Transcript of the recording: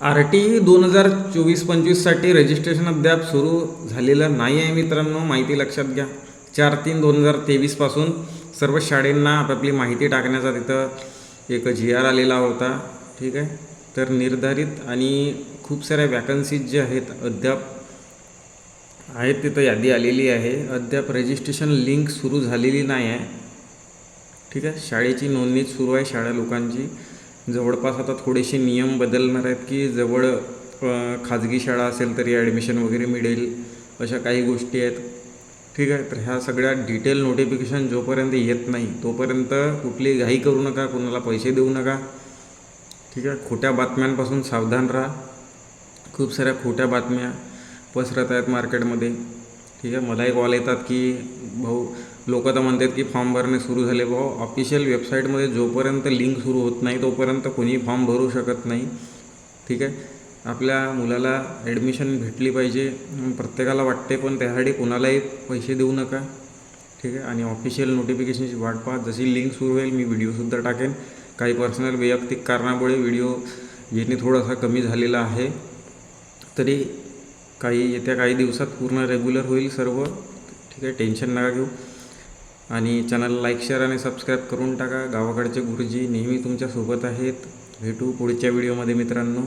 R T E दोन हजार चोवीस पंचवीससाठी रजिस्ट्रेशन अद्याप सुरू झालेलं नाही आहे मित्रांनो माहिती लक्षात घ्या. चार तीन दोन हजार तेवीसपासून सर्व शाळेंना आपापली माहिती टाकण्याचा तिथं एक जी आर आलेला होता ठीक आहे? तर निर्धारित आणि खूप साऱ्या वॅकन्सीज जे आहेत अद्याप आहेत तिथं यादी आलेली आहे. अद्याप रजिस्ट्रेशन लिंक सुरू झालेली नाही आहे ठीक आहे? शाळेची नोंदणी सुरू आहे शाळा लोकांची. जवळपास आता थोडेसे नियम बदलणार आहेत की जवळ खाजगी शाळा असेल तरी ॲडमिशन वगैरे मिळेल अशा काही गोष्टी आहेत. ठीक आहे तर ह्या सगळ्या डिटेल नोटिफिकेशन जोपर्यंत येत नाही तोपर्यंत कुठली घाई करू नका कुणाला पैसे देऊ नका. ठीक आहे खोट्या बातम्यांपासून सावधान राहा. खूप साऱ्या खोट्या बातम्या पसरत आहेत मार्केटमध्ये ठीक आहे मलाही कॉल येतात की भाऊ लोक तर म्हणतात की फॉर्म भरणे सुरू झाले भाऊ ऑफिशियल वेबसाईटमध्ये जोपर्यंत लिंक सुरू होत नाही तोपर्यंत कोणी फॉर्म भरू शकत नाही. ठीक आहे? आपल्या मुलाला ॲडमिशन भेटली पाहिजे. प्रत्येकाला वाटते पण त्यासाठी कोणालाही पैसे देऊ नका. ठीक आहे? आणि ऑफिशियल नोटिफिकेशनची वाट पाहत जशी लिंक सुरू होईल मी व्हिडिओसुद्धा टाकेन. काही पर्सनल वैयक्तिक कारणामुळे व्हिडिओ येणे थोडासा कमी झालेला आहे. तरी काही येत्या काही दिवसात पूर्ण रेग्युलर होईल सर्व. ठीक आहे? टेन्शन नका घेऊ. आणि चॅनल लाईक शेअर आणि सबस्क्राईब करून टाका. गावाकडचे गुरुजी नेहमी तुमच्यासोबत आहेत. भेटू पुढच्या व्हिडिओमध्ये मित्रांनो.